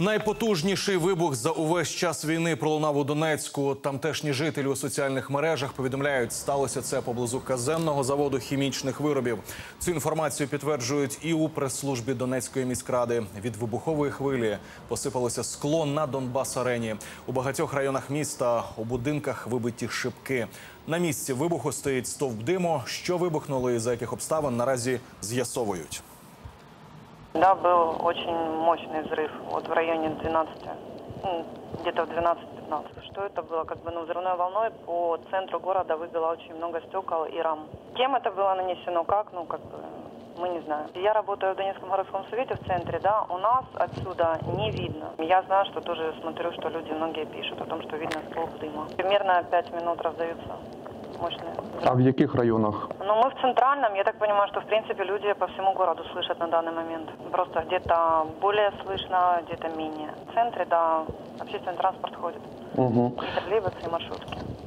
Найпотужніший вибух за увесь час війни пролунав у Донецьку. Тамтешні жителі у соціальних мережах повідомляють, сталося це поблизу казенного заводу хімічних виробів. Цю інформацію підтверджують і у прес-службі Донецької міськради. Від вибухової хвилі посипалося скло на Донбас-арені. У багатьох районах міста у будинках вибиті шибки. На місці вибуху стоїть стовп диму. Що вибухнуло і за яких обставин наразі з'ясовують. Да, был очень мощный взрыв, вот в районе 12, ну, где-то в 12-15. Что это было? Как бы, ну, взрывной волной по центру города выбило очень много стекол и рам. Кем это было нанесено, как, ну, как бы, мы не знаем. Я работаю в Донецком городском совете в центре, да, у нас отсюда не видно. Я знаю, что тоже смотрю, что люди многие пишут о том, что видно столб дыма. Примерно 5 минут раздаются мощные А в яких районах? ну, мы в центральном, я так понимаю, что, в принципе, люди по всему городу слышат на данный момент. Просто где-то более слышно, где-то менее. В центре, да, общественный транспорт ходит. Угу. И троллейбусы, и маршрутки.